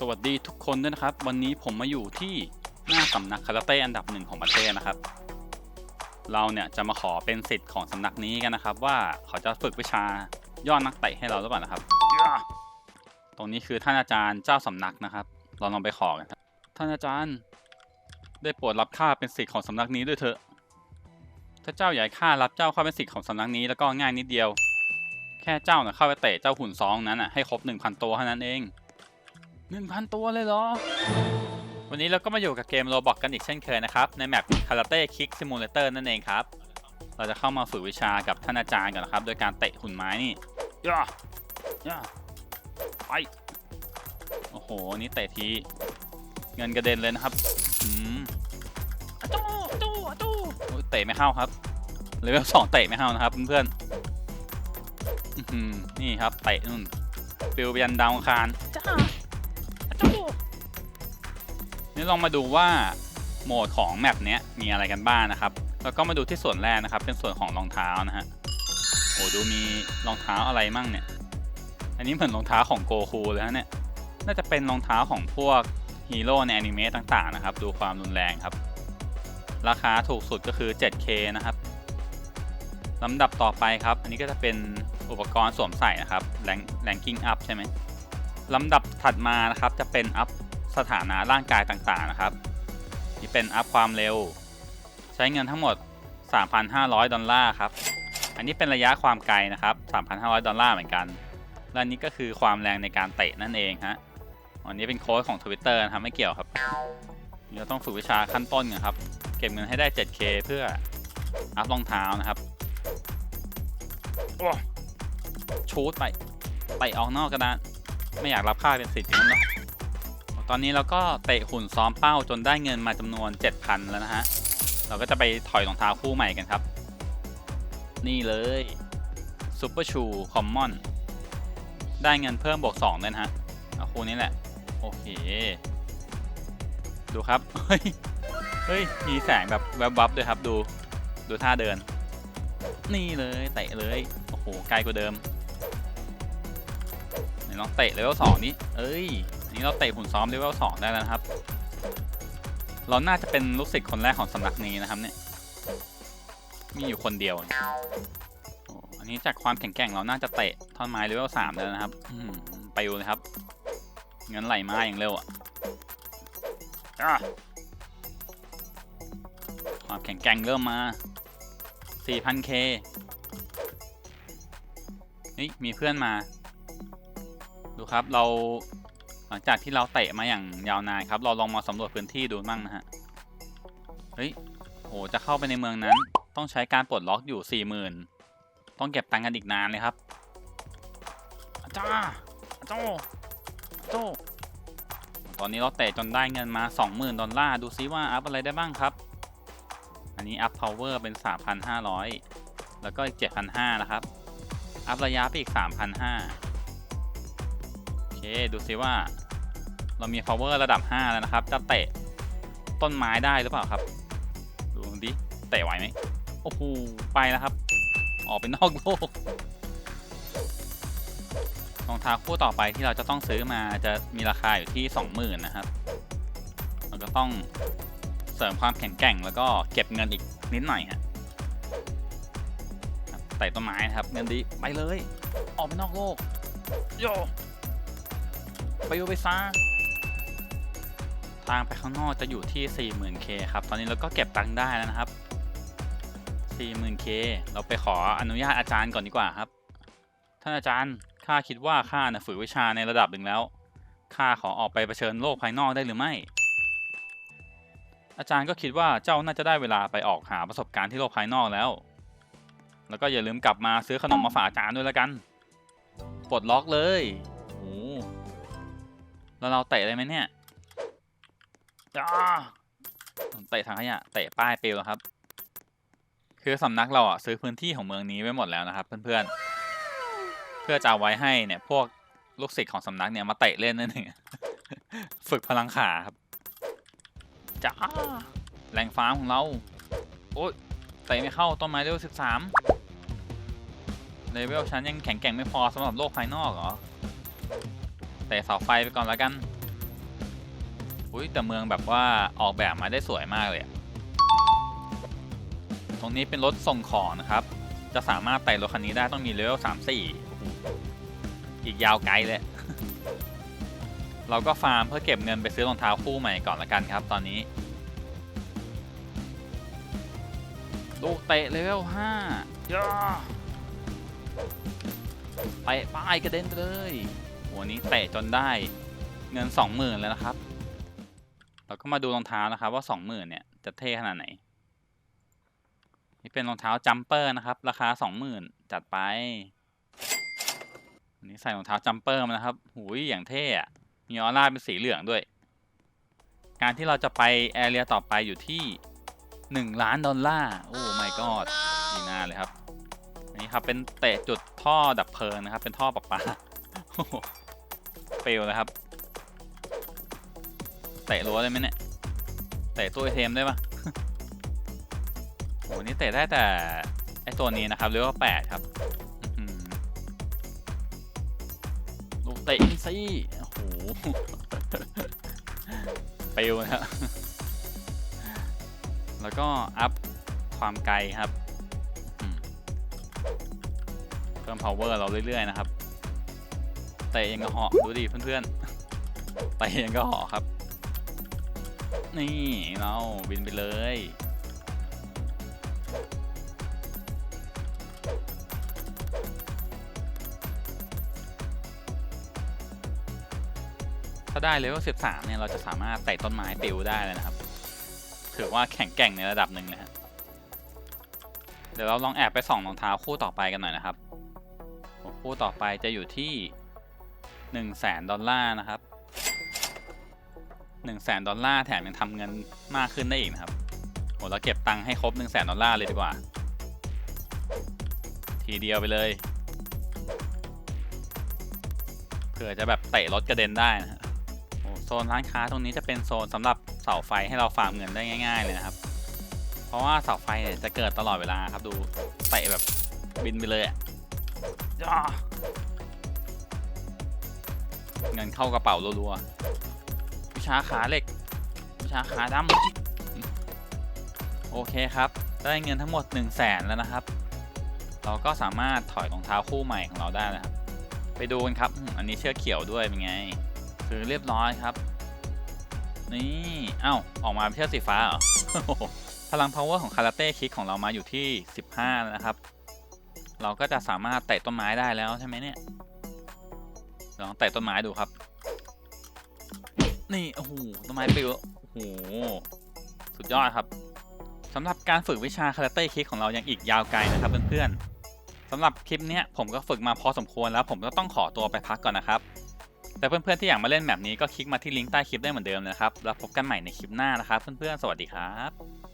สวัสดีทุกคนด้วยนะครับ วันนี้ผมมาอยู่ที่หน้าสำนักคาราเต้อันดับหนึ่งของประเทศนะครับ เราเนี่ยจะมาขอเป็นสิทธิ์ของสำนักนี้กันนะครับ ว่าเขาจะฝึกวิชายอดนักเตะให้เราหรือเปล่านะครับ ตรงนี้คือท่านอาจารย์เจ้าสำนักนะครับ เราลองไปขอกันครับท่านอาจารย์ได้โปรดรับข้าเป็นสิทธิ์ของสำนักนี้ด้วยเถอะถ้าเจ้าอยากให้ข้ารับเจ้าเข้าเป็นสิทธิ์ของสำนักนี้แล้วก็ง่ายนิดเดียว แค่เจ้าน่ะเข้าไปเตะเจ้าหุ่นซองนั้นน่ะให้ครบ1,000ตัวเท่านั้นเอง 1,000 ตัวเลยเหรอ วันนี้เราก็มาอยู่กับเกมโรบอกกันอีกเช่นเคยนะครับ ในแมปคาราเต้คิกซิมูเลเตอร์นั่นเองครับ เราจะเข้ามาฝึกวิชากับท่านอาจารย์ก่อนนะครับ โดยการเตะหุ่นไม้นี่ย่าย่าไปโอ้โห นี่เตะที เงินกระเด็นเลยนะครับอืมอะจูอะจูอะจูโอ้ยเตะไม่เข้าครับเลเวลสองเตะไม่เข้านะครับเพื่อนๆอื้อหือนี่ครับเตะนู่นฟิวไปยันดาวอังคารจ้าอะจู นี่ลองมาดูว่าโหมดของแมปนี้มีอะไรกันบ้างนะครับ แล้วก็มาดูที่ส่วนแรกนะครับ เป็นส่วนของรองเท้านะฮะโอ้ดูมีรองเท้าอะไรมั่งเนี่ย อันนี้เหมือนรองเท้าของโกคูเลยฮะเนี่ย น่าจะเป็นรองเท้าของพวกฮีโร่ในอนิเมะต่างๆนะครับ ดูความรุนแรงครับ ราคาถูกสุดก็คือ 7K นะครับลำดับต่อไปครับ อันนี้ก็จะเป็นอุปกรณ์สวมใส่นะครับแรงแรงกิ้งอัพใช่ไหมลำดับถัดมานะครับจะเป็นอัพ สถานะร่างกายต่างๆนะครับ นี่เป็นอัพความเร็ว ใช้เงินทั้งหมด 3,500 ดอลลาร์ครับ อันนี้เป็นระยะความไกลนะครับ 3,500 ดอลลาร์เหมือนกัน และอันนี้ก็คือความแรงในการเตะนั่นเองฮะอันนี้เป็นโค้ดของ Twitter นะครับไม่เกี่ยวครับนี่เราต้องฝึกวิชาขั้นต้นกันครับ เก็บเงินให้ได้ 7K เพื่ออัพรองเท้านะครับโอ้ชูดไป ไปออกนอกกระดาน ไม่อยากรับค่าเป็นสิทธิ์อย่างนั้นหรอก ตอนนี้เราก็เตะหุ่นซ้อมเป้าจนได้เงินมาจำนวน 7,000 แล้วนะฮะ เราก็จะไปถอยรองเท้าคู่ใหม่กันครับ นี่เลยซูเปอร์ชูคอมมอนได้เงินเพิ่มบวก2เลยนะฮะเอาคู่นี้แหละ โอเค ดูครับ เฮ้ย เฮ้ย มีแสงแบบแวบวับด้วยครับ ดู ดูท่าเดิน นี่เลยเตะเลย โอ้โห ไกลกว่าเดิมไหนลองเตะเลเวลสองนี้เอ้ย นี่เราเตะหุ่นซ้อมเลเวลสองได้แล้วนะครับ เราน่าจะเป็นลูกศิษย์คนแรกของสำนักนี้นะครับเนี่ย มีอยู่คนเดียวอันนี้จากความแข็งแกร่งเราน่าจะเตะท่อนไม้เลเวลสามแล้วนะครับไปดูเลยครับ เงินไหลมาอย่างเร็วอะอะความแข็งแกร่งเริ่มมา 4,000k นี่มีเพื่อนมา ดูครับเรา หลังจากที่เราเตะมาอย่างยาวนานครับ เราลองมาสำรวจพื้นที่ดูมั่งนะฮะ เฮ้ยโหจะเข้าไปในเมืองนั้น ต้องใช้การปลดล็อกอยู่40,000ต้องเก็บตังค์กันอีกนานเลยครับอาจ้าอาโจอาโจตอนนี้เราเตะจนได้เงินมา 20,000 ดอลลาร์ ดูซิว่าอัพอะไรได้บ้างครับ อันนี้อัพ power เป็น 3,500 แล้วก็อีก 7,500 นะครับ อัพระยะไปอีก 3,500 ดูซิว่า เรามี power ระดับ 5 แล้วนะครับ จะเตะต้นไม้ได้หรือเปล่าครับ ดูดิ เตะไหวไหมโอ้โห ไปแล้วครับ ออกไปนอกโลกรองเท้าคู่ต่อไปที่เราจะต้องซื้อมาจะมีราคาอยู่ที่ 20,000 นะครับ เราก็ต้องเสริมความแข็งแกร่งแล้วก็เก็บเงินอีกนิดหน่อยฮะครับไต่ต้นไม้นะครับ เงินดีไปเลย ออกไปนอกโลก โย ไปโยไปซ่าทางไปข้างนอกจะอยู่ที่ 40,000k ครับ ตอนนี้เราก็เก็บตังค์ได้แล้วนะครับ 40,000k เราไปขออนุญาตอาจารย์ก่อนดีกว่าครับ ท่านอาจารย์ ข้าคิดว่าข้านะฝึกวิชาในระดับหนึ่งแล้ว ข้าขอออกไปเผชิญโลกภายนอกได้หรือไม่ อาจารย์ก็คิดว่าเจ้าน่าจะได้เวลาไปออกหาประสบการณ์ที่โลกภายนอกแล้ว แล้วก็อย่าลืมกลับมาซื้อขนมมาฝากอาจารย์ด้วยแล้วกัน ปลดล็อกเลยโอ้ แล้วเราเตะได้ไหมเนี่ยจ้าเตะทางขยะเตะป้ายเปลวครับ คือสำนักเราอะซื้อพื้นที่ของเมืองนี้ไว้หมดแล้วนะครับ เพื่อนๆ เพื่อจะเอาไว้ให้เนี่ยพวกลูกศิษย์ของสำนักเนี่ยมาเตะเล่นนั่นเองฝึกพลังขาครับจ้าแรงฟ้าของเรา โอ้ยเตะไม่เข้าต้นไม้เลเวลสิบสามเลเวลฉันยังแข็งแกร่งไม่พอสำหรับโลกภายนอกเหรอ เตะเสาไฟไปก่อนแล้วกัน อุ้ยแต่เมืองแบบว่าออกแบบมาได้สวยมากเลย ตรงนี้เป็นรถส่งของนะครับ จะสามารถไต่รถคันนี้ได้ต้องมีเลเวลสามสี่อีกยาวไกลเลยเราก็ฟาร์มเพื่อเก็บเงินไปซื้อรองเท้าคู่ใหม่ก่อนละกันครับ ตอนนี้ ลูกเตะเลเวลห้าย่าไปป้ายกระเด็นเลย วันนี้เตะจนได้เงินสองหมื่นแล้วนะครับ เราก็มาดูรองเท้านะครับ ว่าสองหมื่นเนี่ยจะเท่ขนาดไหน นี่เป็นรองเท้าจัมเปอร์นะครับ ราคาสองหมื่นจัดไปอันนี้ใส่รองเท้าจัมเปอร์มานะครับหูยอย่างเท่อะมีออร่าเป็นสีเหลืองด้วย การที่เราจะไปแอเรียต่อไปอยู่ที่หนึ่งล้านดอลลาร์ โอ้ไม่กอดดีหน้าเลยครับ อันนี้ครับเป็นเตะจุดท่อดับเพลิงนะครับ เป็นท่อประปา เปลวเลยครับเตะรั้วได้ไหมเนี่ยเตะตู้ไอเทมได้ปะโหนี่เตะได้แต่ไอตัวนี้นะครับเรียกว่าแปดครับลูกเตะอินซี่โอ้โหเปลวนะครับแล้วก็อัพความไกลครับเพิ่ม power เราเรื่อย ๆ นะครับ เตะยังกระเหาะดูดิเพื่อนๆเตยังกระเหาะครับ นี่เราบินไปเลยถ้าได้เลเวล13 เนี่ย เราจะสามารถไต่ต้นไม้ปิวได้เลยนะครับ ถือว่าแข็งแกร่งในระดับหนึ่งเลยฮะเดี๋ยวเราลองแอบไปส่องรองเท้าคู่ต่อไปกันหน่อยนะครับ คู่ต่อไปจะอยู่ที่ 1 0 0 0 0แสนดอลลาร์นะครับ1 0 0 0 0แสนดอลลาร์แถมยังทำเงินมากขึ้นได้อีกนะครับโหเราเก็บตังค์ให้ครบ 1 0 0 0 0แสนดอลลาร์เลยดีกว่า ทีเดียวไปเลยเผื่อจะแบบเตะรถกระเด็นได้นะฮะโอ้โซนร้านค้าตรงนี้จะเป็นโซนสำหรับเสาไฟให้เราฟาร์มเงินได้ง่าย ๆ เลยนะครับ เพราะว่าเสาไฟเนี่ยจะเกิดตลอดเวลาครับดูเตะแบบบินไปเลยอะย่า เงินเข้ากระเป๋ารัวๆวิชาขาเหล็กวิชาขาดำโอเคครับ ได้เงินทั้งหมด 1 0 0 0 0แสนแล้วนะครับ เราก็สามารถถอยรองเท้าคู่ใหม่ของเราได้แล้วครับ ไปดูกันครับ อันนี้เชือกเขียวด้วยเป็นไง คือเรียบร้อยครับ นี่เอ้าออกมาเป็นเชือกสีฟ้าเหรอพลัง power ของคาราเต้คิกของเรามาอยู่ที่ 15แล้วนะครับ เราก็จะสามารถเตะต้นไม้ได้แล้วใช่ไหมเนี่ย ลองเตะต้นไม้ดูครับ นี่โอ้โหต้นไม้ปลิวโอ้โหสุดยอดครับสำหรับการฝึกวิชาคาราเต้คิกของเรายังอีกยาวไกลนะครับเพื่อนๆสำหรับคลิปเนี้ยผมก็ฝึกมาพอสมควรแล้ว ผมก็ต้องขอตัวไปพักก่อนนะครับ แต่เพื่อนๆที่อยากมาเล่นแบบนี้ก็คลิกมาที่ลิงก์ใต้คลิปได้เหมือนเดิมนะครับ แล้วพบกันใหม่ในคลิปหน้านะครับ เพื่อนๆสวัสดีครับ